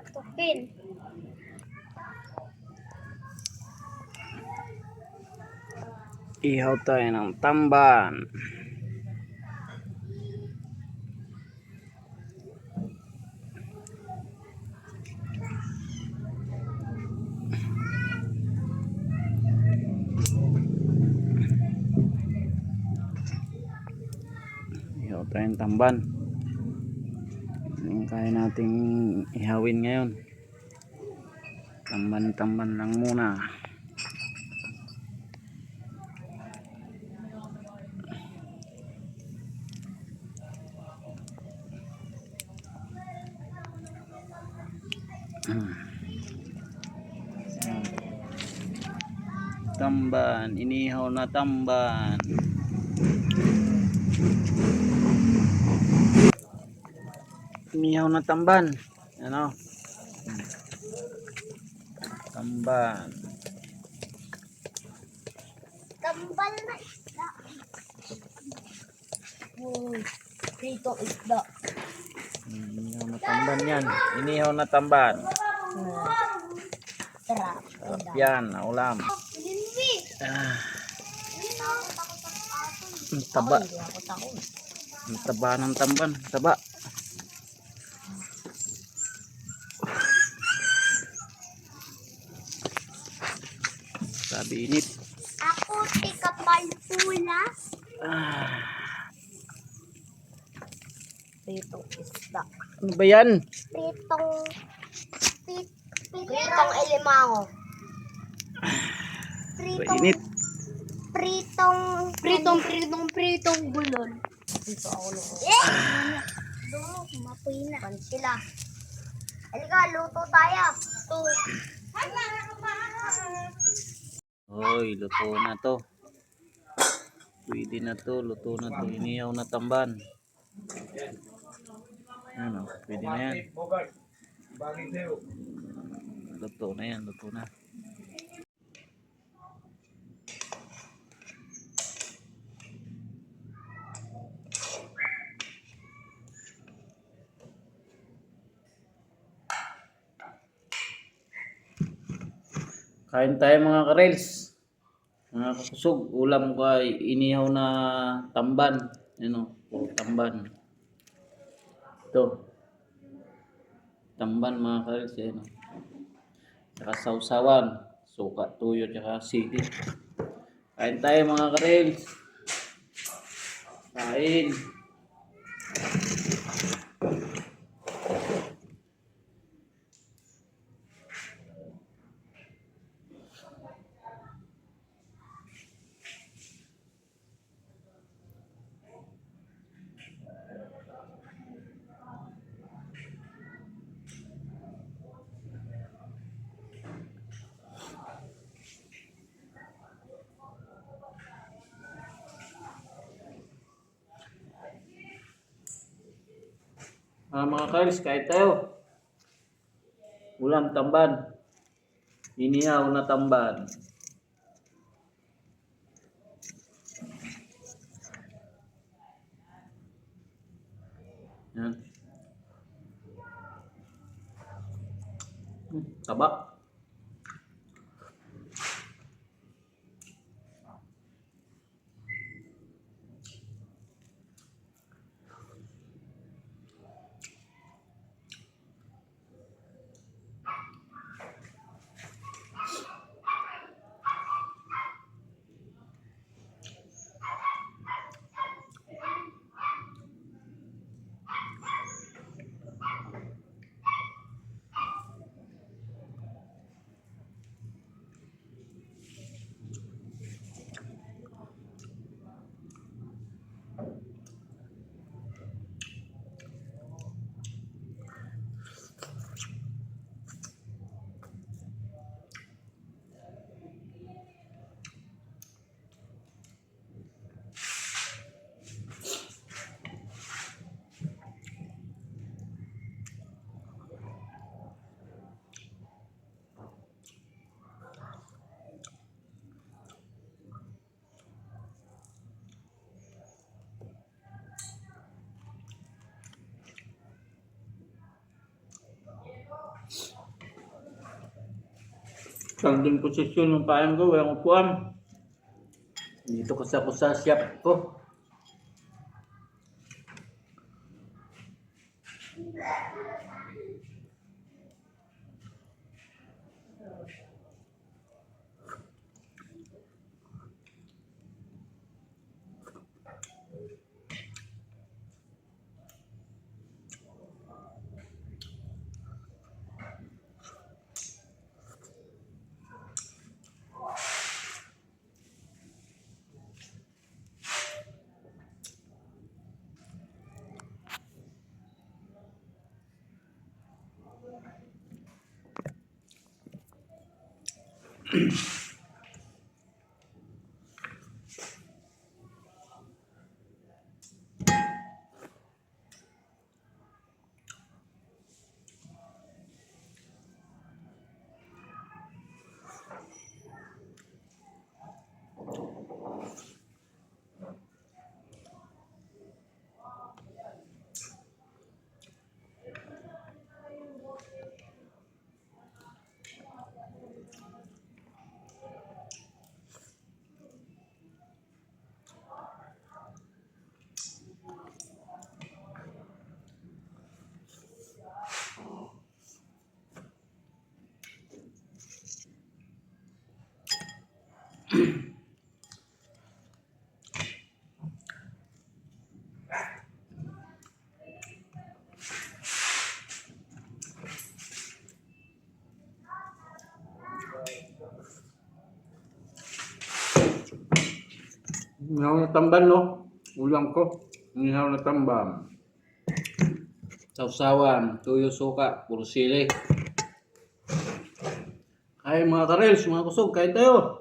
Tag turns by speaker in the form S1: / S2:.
S1: Katupin.
S2: Ihaw tayo ng tamban. Ihaw tayo ng tamban. Yung kaya nating ihawin ngayon. Tamban-tamban lang muna. Tamban, inihaw na tamban. Inihaw na tamban. Ano? Tamban.
S1: Tambal na isda. Uy, prito isda.
S2: Inihaw na tamban yan. Inihaw na tamban.
S1: Tara.
S2: Sarap yan, na ulam. Ah, ang taba. Ang taba ng tamban. Taba. Sabi init.
S1: Ako, tika palpulas.
S2: Ah,
S1: Prito isda.
S2: ano ba yan?
S1: Pritong... Prit, pritong elimango.
S2: Ba
S1: Pritong...
S2: init?
S1: Pritong... Pritong, pritong, pritong bulon. Dito ako nung... Eh! Dulo, mapoy na. Pan sila. Halika, luto tayo.
S2: Hoy, luto na to. Pwede na to, luto na to. Inihaw na tamban. Ano, pwede na yan. Luto na yan, luto na. Kain tayo mga karels. Mga ulam ko ay inihaw na tamban. Ano, tamban. Ito. Tamban mga karels, yan. o. Tsaka sausawan, suka, tuyo, tsaka sili. Kain tayo mga karels. Kain. Ah, mga karels, kain tayo. Ulam tamban. Inihaw na tamban. Yan. Hmm, taba. Standing posisyon ng paan ko, walang upuan. Dito ako sa shop ko. Peace. Inihaw na tamban, no? Ulam ko. Inihaw na tamban. Sausawan, tuyo suka, puro sili. Ay mga karels, mga kusog, kain tayo.